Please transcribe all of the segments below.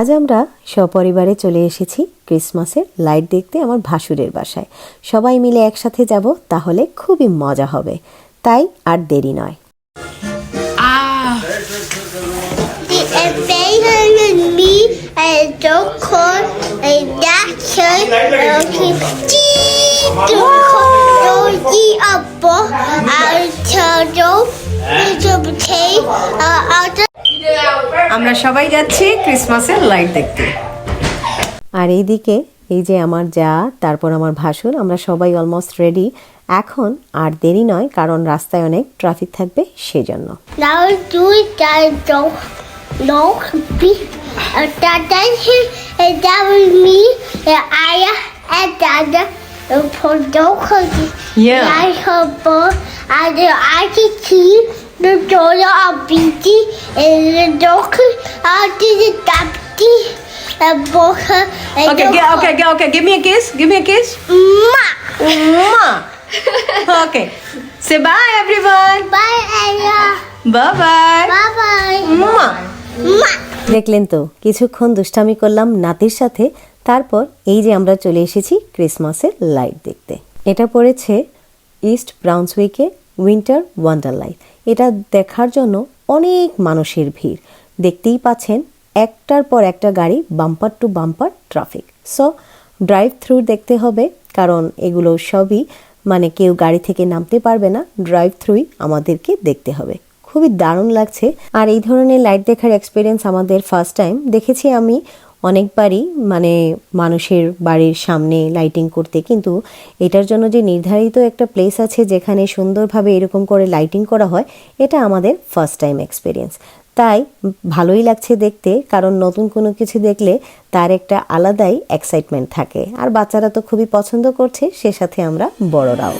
আজ আমরা সপরিবারে চলে এসেছি ক্রিসমাসের লাইট দেখতে আমার ভাসুরের বাসায়। সবাই মিলে একসাথে যাব তাহলে খুবই মজা হবে। তাই আর দেরি নয়। The আমরা সবাই যাচ্ছি ক্রিসমাসের লাইট দেখতে। আর এইদিকে এই যে আমার যা তারপর আমার ভাসুর আমরা সবাই অলমোস্ট রেডি এখন আর দেরি নয় কারণ রাস্তায় অনেক ট্রাফিক থাকবে সেজন্য। আর BT and the dog out to the deputy and both and okay okay okay give me a kiss give me a Ma. মা okay say bye everyone Bye, Aya. Bye bye Bye bye. মা Ma. দেখলেন তো কিছুক্ষণ দুষ্টামি করলাম নাতির সাথে তারপর এই যে আমরা চলে এসেছি ক্রিসমাসের লাইট দেখতে। এটা পড়েছে ইস্ট ব্রাউন্সউইকে উইন্টার ওয়ান্ডার লাইট এটা দেখার জন্য অনেক মানুষের ভিড়। দেখতেই পাচ্ছেন, একটার পর একটা গাড়ি bumper to bumper traffic so drive through দেখতে হবে, কারণ এগুলো সবই মানে কেউ গাড়ি থেকে নামতে পারবে না ড্রাইভ থ্রুই আমাদেরকে দেখতে হবে। খুবই দারুণ লাগছে। আর এই ধরনের লাইট দেখার এক্সপিরিয়েন্স আমাদের ফার্স্ট টাইম দেখেছি আমি অনেকবারই মানে মানুষের বাড়ির সামনে লাইটিং করতে, কিন্তু এটার জন্য যে নির্ধারিত একটা প্লেস আছে যেখানে সুন্দরভাবে এরকম করে লাইটিং করা হয়, এটা আমাদের ফার্স্ট টাইম এক্সপিরিয়েন্স তাই ভালোই লাগছে দেখতে, কারণ নতুন কোনো কিছু দেখলে তার একটা আলাদাই এক্সাইটমেন্ট থাকে। আর বাচ্চারা তো খুবই পছন্দ করছে, সে সাথে আমরা বড়রাও।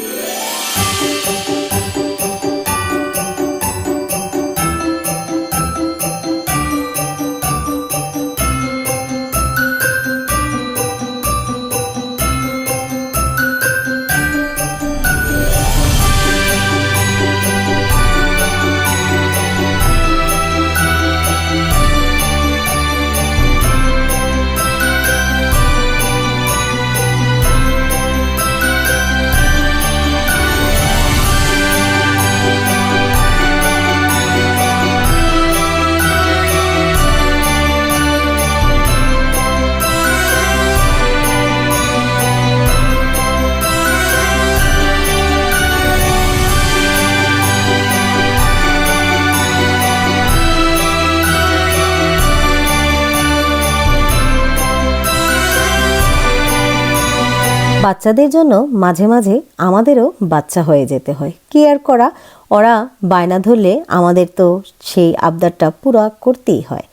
বাচ্চাদের জন্য মাঝে মাঝে আমাদেরও বাচ্চা হয়ে যেতে হয়। কি আর করা? ওরা বায়না ধরলে আমাদের তো সেই আবদারটা পুরা করতেই হয়।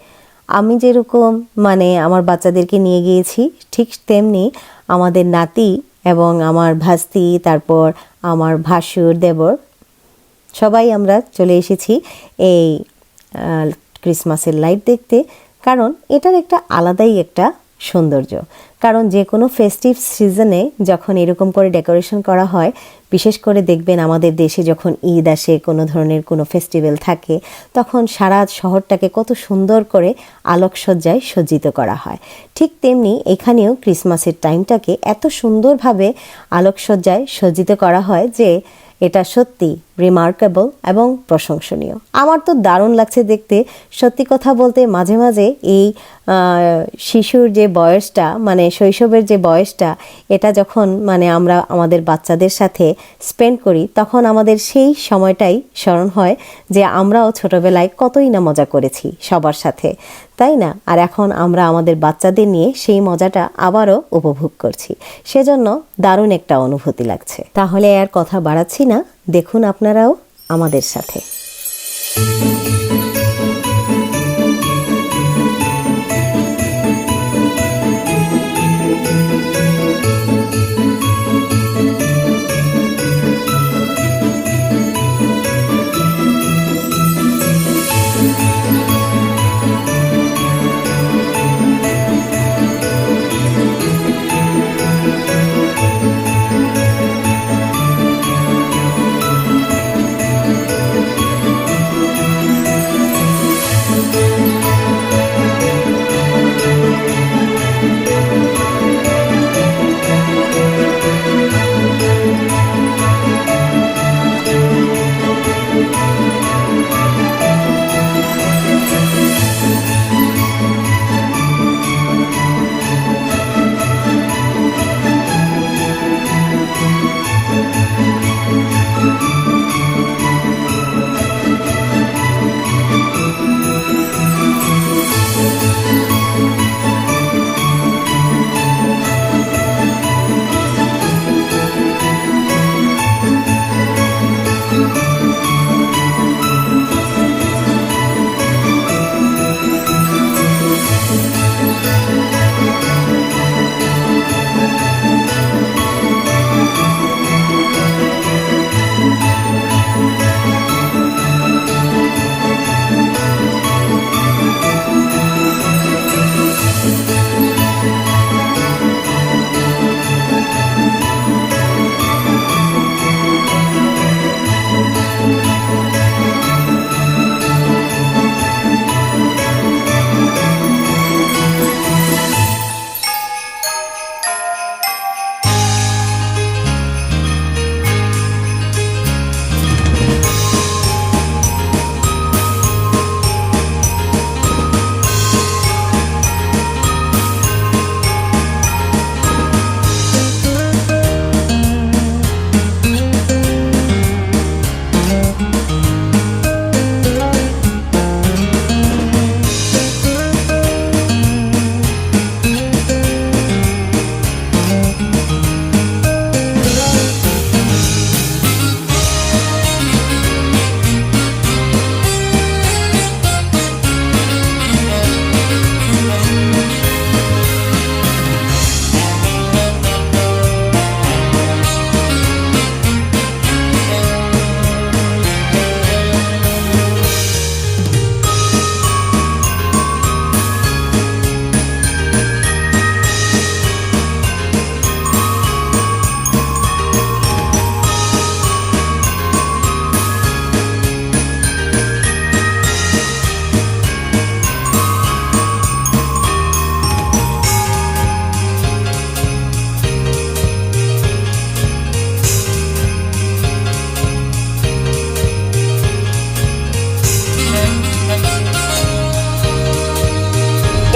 আমি যেরকম মানে আমার বাচ্চাদেরকে নিয়ে গিয়েছি, ঠিক তেমনি আমাদের নাতি এবং আমার ভাস্তি, তারপর আমার ভাসুর, দেবর, সবাই আমরা চলে এসেছি এই ক্রিসমাসের লাইট দেখতে। কারণ এটার একটা আলাদাই একটা সৌন্দর্য। কারণ যে কোনো ফেস্টিভ সিজনে যখন এরকম করে ডেকোরেশন করা হয়, বিশেষ করে দেখবেন আমাদের দেশে যখন ঈদ আসে, কোনো ধরনের কোনো ফেস্টিভ্যাল থাকে, তখন সারা শহরটাকে কত সুন্দর করে আলোকসজ্জায় সজ্জিত করা হয়। ঠিক তেমনি এখানেও ক্রিসমাসের টাইমটাকে এত সুন্দরভাবে আলোকসজ্জায় সজ্জিত করা হয় যে এটা সত্যি রিমার্কেবল এবং প্রশংসনীয়। আমার তো দারুণ লাগছে দেখতে। সত্যি কথা বলতে মাঝে মাঝে এই শিশুর যে বয়সটা মানে শৈশবের যে বয়সটা, এটা যখন মানে আমরা আমাদের বাচ্চাদের সাথে স্পেন্ড করি, তখন আমাদের সেই সময়টাই স্মরণ হয় যে আমরাও ছোটবেলায় কতই না মজা করেছি সবার সাথে, তাই না? আর এখন আমরা আমাদের বাচ্চাদের নিয়ে সেই মজাটা আবারও উপভোগ করছি। সেজন্য দারুণ একটা অনুভূতি লাগছে। তাহলে আর কথা বাড়াচ্ছি না। দেখুন আপনারাও আমাদের সাথে।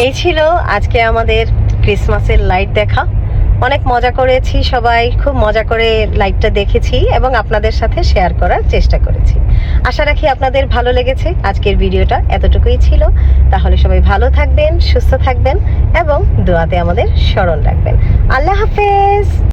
এই ছিল আজকে আমাদের ক্রিসমাসের লাইট দেখা। অনেক মজা করেছি সবাই, খুব মজা করে লাইটটা দেখেছি এবং আপনাদের সাথে শেয়ার করার চেষ্টা করেছি। আশা রাখি আপনাদের ভালো লেগেছে আজকের ভিডিওটা, এতটুকুই ছিল। তাহলে সবাই ভালো থাকবেন, সুস্থ থাকবেন এবং দোয়াতে আমাদের স্মরণ রাখবেন। আল্লাহ হাফেজ!